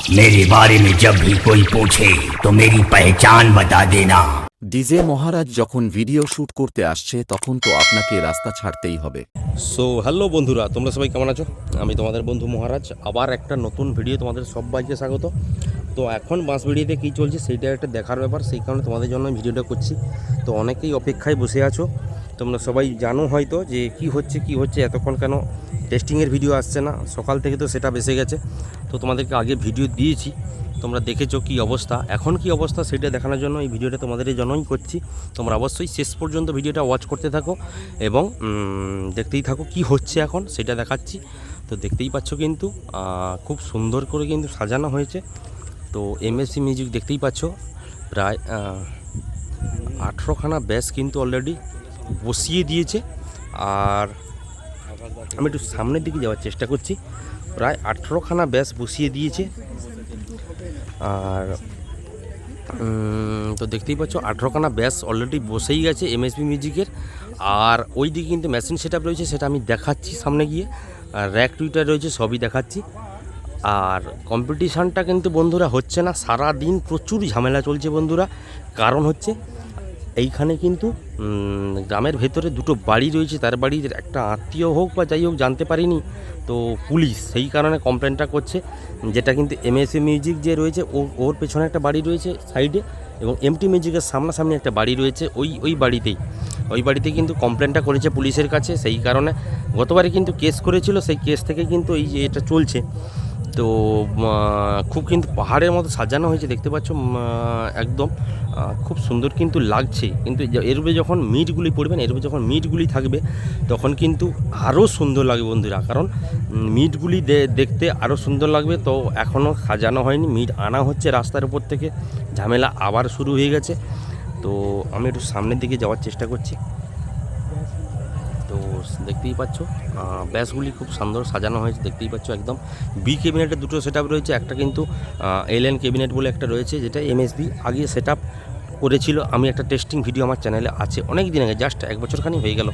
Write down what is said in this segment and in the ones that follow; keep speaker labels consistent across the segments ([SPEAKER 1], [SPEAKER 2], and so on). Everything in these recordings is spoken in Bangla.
[SPEAKER 1] मेरे बारे में जब भी कोई पूछे तो मेरी पहचान बता देना
[SPEAKER 2] ডিজে মহারাজ যখন ভিডিও শুট করতে আসছে তখন তো আপনাকে রাস্তা ছাড়তেই হবে
[SPEAKER 3] সো হ্যালো বন্ধুরা তোমরা সবাই কেমন আছো আমি তোমাদের বন্ধু মহারাজ আবার একটা নতুন ভিডিও তোমাদের সবাইকে স্বাগত তো এখন বাঁশবেড়িতে কী চলছে সেইটা একটা দেখার ব্যাপার সেই কারণে তোমাদের জন্য আমি ভিডিওটা করছি তো অনেকেই অপেক্ষায় বসে আছো তোমরা সবাই জানো হয়তো যে কি হচ্ছে কি হচ্ছে, এতক্ষণ কেন টেস্টিংয়ের ভিডিও আসছে না? সকাল থেকে তো সেটা বেসে গেছে। তো তোমাদেরকে আগে ভিডিও দিয়েছি। তোমরা দেখেছ কি অবস্থা? এখন কি অবস্থা সেটা দেখানোর জন্য এই ভিডিওটা তোমাদের জন্যই করছি। তোমরা অবশ্যই শেষ পর্যন্ত ভিডিওটা ওয়াচ করতে থাকো এবং দেখতেই থাকো কি হচ্ছে এখন সেটা দেখাচ্ছি। তো দেখতেই পাচ্ছ কিন্তু খুব সুন্দর করে কিন্তু সাজানো হয়েছে। তো এমএসসি মিউজিক দেখতেই পাচ্ছ। প্রায় আঠেরোখানা ব্যাস কিন্তু অলরেডি বসিয়ে দিয়েছে। আর আমি একটু সামনের দিকে যাওয়ার চেষ্টা করছি। প্রায় আঠেরোখানা ব্যাস বসিয়ে দিয়েছে। আর তো দেখতেই পাচ্ছ, আঠেরোখানা ব্যাস অলরেডি বসেই গেছে এমএসপি মিউজিকের আর ওই দিকে কিন্তু মেশিন সেট আপ রয়েছে, সেটা আমি দেখাচ্ছি সামনে গিয়ে। আর র্যাক টুইটার রয়েছে, সবই দেখাচ্ছি। আর কম্পিটিশানটা কিন্তু বন্ধুরা হচ্ছে না সারা দিন প্রচুর ঝামেলা চলছে বন্ধুরা। কারণ হচ্ছে এইখানে কিন্তু গ্রামের ভেতরে দুটো বাড়ি রয়েছে। তার বাড়ির একটা আত্মীয় হোক বা যাই হোক, জানতে পারিনি। তো পুলিশ সেই কারণে কমপ্লেনটা করছে। যেটা কিন্তু এমএসএ মিউজিক যে রয়েছে ও ওর পেছনে একটা বাড়ি রয়েছে সাইডে এবং এমটি মিউজিকের সামনাসামনি একটা বাড়ি রয়েছে ওই ওই বাড়িতেই। ওই বাড়িতে কিন্তু কমপ্লেনটা করেছে পুলিশের কাছে। সেই কারণে গতবারে কিন্তু কেস করেছিল। সেই কেস থেকে কিন্তু এই যে এটা চলছে। তো খুব কিন্তু পাহাড়ের মতো সাজানো হয়েছে, দেখতে পাচ্ছ একদম খুব সুন্দর কিন্তু লাগছে। কিন্তু এর উপরে যখন মিটগুলি পড়বেন এর উপরে যখন মিটগুলি থাকবে, তখন কিন্তু আরও সুন্দর লাগবে বন্ধুরা। কারণ মিটগুলি দেখতে আরও সুন্দর লাগবে। তো এখনও সাজানো হয়নি, মিট আনা হচ্ছে রাস্তার উপর থেকে। ঝামেলা আবার শুরু হয়ে গেছে। তো আমি একটু সামনের দিকে যাওয়ার চেষ্টা করছি। তো দেখতেই পাচ্ছ। ব্যাসগুলি খুব সুন্দর সাজানো হয়েছে, দেখতেই পাচ্ছ একদম। বি ক্যাবিনেটের দুটো সেট রয়েছে, একটা কিন্তু এল এন ক্যাবিনেট বলে একটা রয়েছে, যেটা এমএসবি আগে সেট করেছিল। আমি একটা টেস্টিং ভিডিও আমার চ্যানেলে আছে, অনেক দিন আগে জাস্ট এক বছরখানি হয়ে গেল,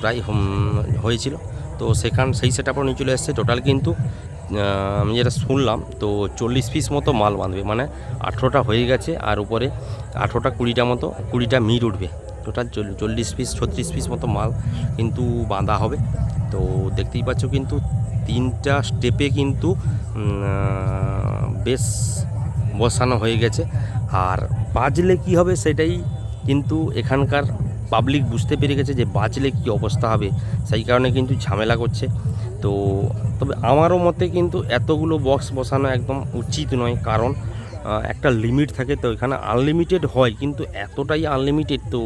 [SPEAKER 3] প্রায় হয়েছিল। তো সেখান, সেই সেট আপও নিয়ে চলে এসছে। টোটাল কিন্তু আমি যেটা শুনলাম, তো চল্লিশ পিস মতো মাল বাঁধবে মানে আঠেরোটা হয়ে গেছে, আর উপরে আঠেরোটা কুড়িটা মতো, কুড়িটা মিট উঠবে। টোটাল চল্লিশ পিস ছত্রিশ পিস মতো মাল কিন্তু বাঁধা হবে। তো দেখতেই পাচ্ছ কিন্তু তিনটা স্টেপে কিন্তু বেশ বসানো হয়ে গেছে। আর বাজলে কি হবে সেটাই কিন্তু এখানকার পাবলিক বুঝতে পেরে গেছে যে বাজলে কি অবস্থা হবে, সেই কারণে কিন্তু ঝামেলা করছে। তো তবে আমারও মতে কিন্তু এতগুলো বক্স বসানো একদম উচিত নয়, কারণ একটা লিমিট থাকে তো এখানে আনলিমিটেড হয়, কিন্তু এতটাই আনলিমিটেড তো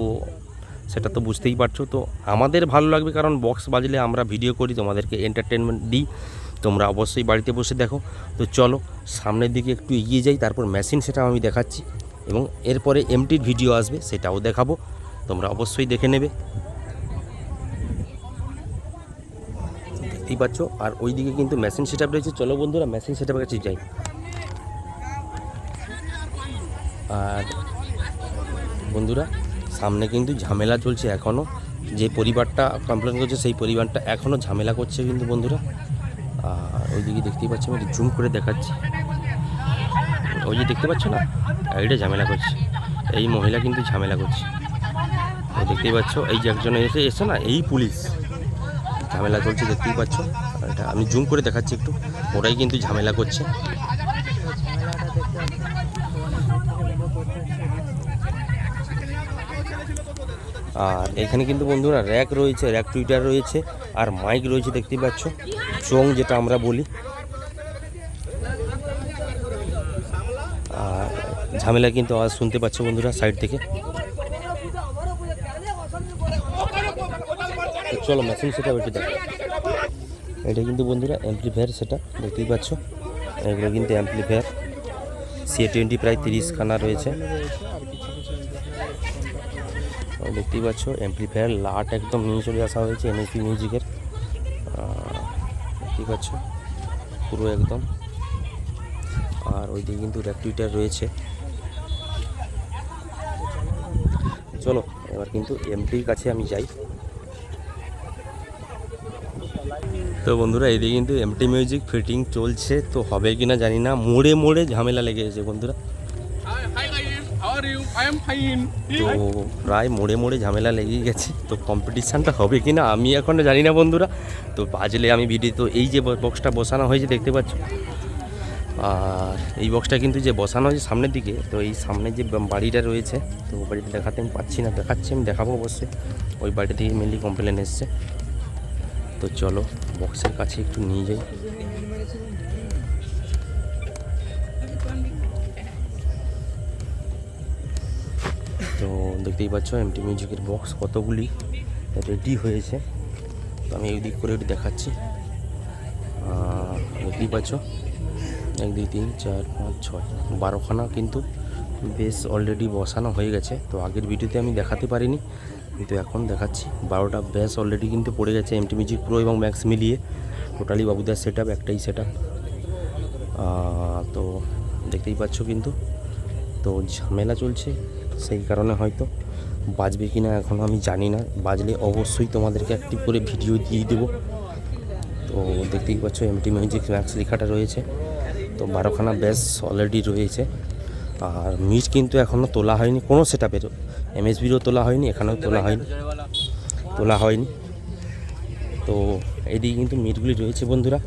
[SPEAKER 3] সেটা তো বুঝতেই পারছ। তো আমাদের ভালো লাগবে কারণ বক্স বাজলে আমরা ভিডিও করি, তোমাদেরকে এন্টারটেনমেন্ট দিই। তোমরা অবশ্যই বাড়িতে বসে দেখো। তো চলো, সামনের দিকে একটু এগিয়ে যাই, তারপর মেশিন সেটা আমি দেখাচ্ছি। এবং এরপরে এমটির ভিডিও আসবে, সেটাও দেখাবো। তোমরা অবশ্যই দেখে নেবে। দেখতেই পাচ্ছ? আর ওইদিকে কিন্তু মেশিন সেট রয়েছে। চলো বন্ধুরা মেশিন সেট কাছে যাই। আর বন্ধুরা, সামনে কিন্তু ঝামেলা চলছে এখনও যে পরিবারটা কমপ্লেন করছে, সেই পরিবারটা এখনও ঝামেলা করছে কিন্তু বন্ধুরা। আর ওইদিকে দেখতেই পাচ্ছি আমি জুম করে দেখাচ্ছি। ওই যে দেখতে পাচ্ছ না? এইটা ঝামেলা করছে। এই মহিলা কিন্তু ঝামেলা করছে। দেখতেই পাচ্ছ, এই যে একজন এসে এসে না, এই পুলিশ। ঝামেলা চলছে, দেখতেই পাচ্ছ। এটা আমি জুম করে দেখাচ্ছি একটু। ওরাই কিন্তু ঝামেলা করছে। আর এখানে কিন্তু বন্ধুরা র্যাক রয়েছে র্যাক টুইটার রয়েছে আর মাইক রয়েছে দেখতেই পাচ্ছ? চং যেটা আমরা বলি। আর ঝামেলা কিন্তু আওয়াজ শুনতে পাচ্ছ বন্ধুরা সাইড থেকে। চলো মেশিন সেটা একটু দেখো এটা কিন্তু বন্ধুরা অ্যাম্পলিফায়ার সেটা দেখতেই পাচ্ছ? এগুলো কিন্তু অ্যাম্পলিফায়ার সি টোয়েন্টি প্রায় তিরিশ খানা রয়েছে। দেখতেই পাচ্ছ অ্যাম্পলিফায়ার লাট একদম নিয়ে চলে আসা হয়েছে এনএসপি মিউজিকের দেখতেই পাচ্ছ পুরো একদম। আর ওইদিকে কিন্তু র্যাপটুইটার রয়েছে। চলো এবার কিন্তু এমপির কাছে আমি যাই। তো বন্ধুরা এদিকে কিন্তু এমটি মিউজিক ফিটিং চলছে তো হবে কি না জানি না। মোড়ে মোড়ে ঝামেলা লেগে গেছে বন্ধুরা. তো প্রায় মোড়ে মোড়ে ঝামেলা লেগেই গেছে। তো কম্পিটিশানটা হবে কি না আমি এখন জানি না বন্ধুরা। তো বাজলে আমি ভিডিও তো এই যে বক্সটা বসানো হয়েছে দেখতে পাচ্ছ? আর এই বক্সটা কিন্তু যে বসানো হয়েছে সামনের দিকে, তো এই সামনে যে বাড়িটা রয়েছে, তো ওই বাড়িতে দেখাতে আমি পাচ্ছি না, দেখাচ্ছি আমি দেখাবো অবশ্যই। ওই বাড়ি থেকে মেনলি কমপ্লেন এসছে। তো চলো বক্সের কাছে একটু নিয়ে যাই। দেখতেই পাচ্ছ এমটি মিউজিকের বক্স কতগুলি রেডি হয়েছে। তো আমি এই দিক করে একটু দেখাচ্ছি। দেখতেই পাচ্ছ, এক, দুই, তিন, চার, পাঁচ, ছয়, বারোখানা কিন্তু বেশ অলরেডি বসানো হয়ে গেছে। তো আগের ভিডিওতে আমি দেখাতে পারিনি, কিন্তু এখন দেখাচ্ছি। বারোটা ব্যাস অলরেডি কিন্তু পড়ে গেছে এমটি মিউজিক প্রো এবং ম্যাক্স মিলিয়ে। টোটালি বাবুদার সেট একটাই সেট তো দেখতেই পাচ্ছ কিন্তু, তো ঝামেলা চলছে। সেই কারণে হয়তো বাজবে কি না এখন আমি জানি না। বাজলে অবশ্যই তোমাদেরকে একটি করে ভিডিও দিয়ে দেবো। তো দেখতেই পাচ্ছ এমটি মিউজিক ম্যাক্স লেখাটা রয়েছে। তো বারোখানা ব্যাস অলরেডি রয়েছে। আর মিট কিন্তু এখনও তোলা হয়নি, কোনো সেট আপেরও এমএসবিরও তোলা হয়নি, এখানেও তোলা হয়নি। তোলা হয়নি। তো এদিকে কিন্তু মিটগুলি রয়েছে বন্ধুরা।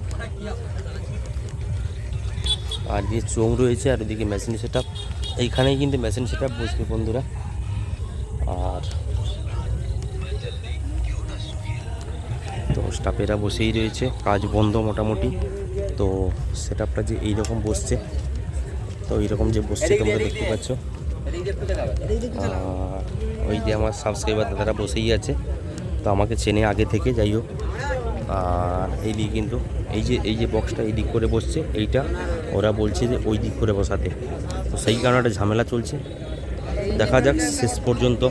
[SPEAKER 3] আর যে চোং রয়েছে, আর ওদিকে মেশিন সেট আপ এইখানেই কিন্তু মেশিন সেট আপ বসবে বন্ধুরা? আর তো স্টাফেরা বসেই রয়েছে কাজ বন্ধ মোটামুটি। তো সেট আপটা যে এইরকম বসছে তো এইরকম যে বসছে তোমরা দেখতে পাচ্ছ। ওই যে আমার সাবস্ক্রাইবার দাদারা বসেই আছে তো আমাকে চেনে আগে থেকে যাই হোক। আর এই দিকে কিন্তু এই যে এই যে বক্সটা এই দিক করে বসছে এইটা ওরা বলছে যে ওই দিক করে বসাতে। সেই কারণে একটা ঝামেলা চলছে। দেখা যাক শেষ পর্যন্ত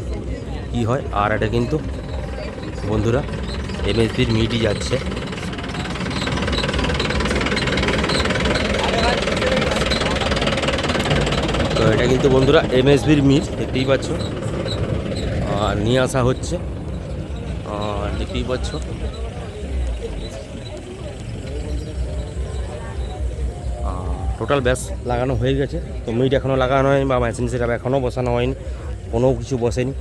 [SPEAKER 3] কি হয়। আর এটা কিন্তু বন্ধুরা এমএসবির মিটই যাচ্ছে। তো এটা কিন্তু বন্ধুরা এমএসবির মিট দেখতেই পাচ্ছ। আর নিয়ে আসা হচ্ছে। আর দেখতেই পাচ্ছ। টোটাল ব্যাস লাগানো হয়ে গেছে। তো মিট এখনও লাগানো হয়নি বা মেশিন সেটা এখনও বসানো হয়নি কোনো কিছু বসেনি।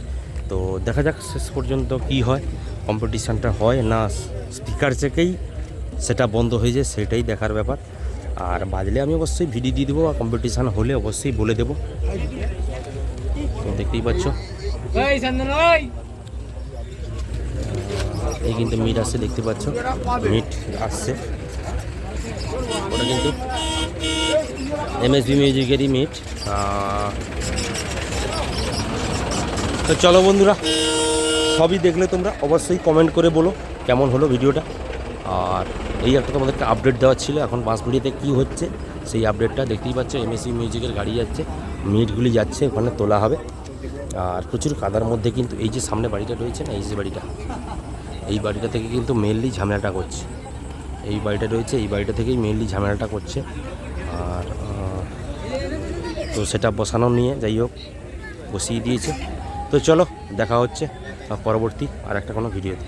[SPEAKER 3] তো দেখা যাক শেষ পর্যন্ত কি হয় কম্পিটিশানটা হয় না স্পিকার থেকেই সেটা বন্ধ হয়ে যায় সেটাই দেখার ব্যাপার। আর বাজলে আমি অবশ্যই ভিডিও দিয়ে দেবো আর কম্পিটিশান হলে অবশ্যই বলে দেবো। তো দেখতেই পাচ্ছ! এই কিন্তু মিট আসছে দেখতে পাচ্ছ। মিট আসছে। ওটা কিন্তু এমএসবি মিউজিকেরই মিট তো চলো বন্ধুরা, সবই দেখলে তোমরা অবশ্যই কমেন্ট করে বলো কেমন হলো ভিডিওটা। আর এই একটা তোমাদেরকে আপডেট দেওয়া ছিল, এখন বাঁশগুড়িতে কী হচ্ছে, সেই আপডেটটা দেখতেই পাচ্ছ এমএসসি মিউজিকের গাড়ি যাচ্ছে মিটগুলি যাচ্ছে, ওখানে তোলা হবে। আর প্রচুর কাদার মধ্যে কিন্তু এই যে সামনে বাড়িটা রয়েছে না, এই যে বাড়িটা, এই বাড়িটা থেকে কিন্তু মেনলি ঝামেলাটা করছে এই বাড়িটা রয়েছে, এই বাড়িটা থেকেই মেনলি ঝামেলাটা করছে। আর তো সেটা বসানো নিয়ে যাই হোক, বসিয়ে দিয়েছে। তো চলো, দেখা হচ্ছে পরবর্তী আর একটা কোনো ভিডিওতে।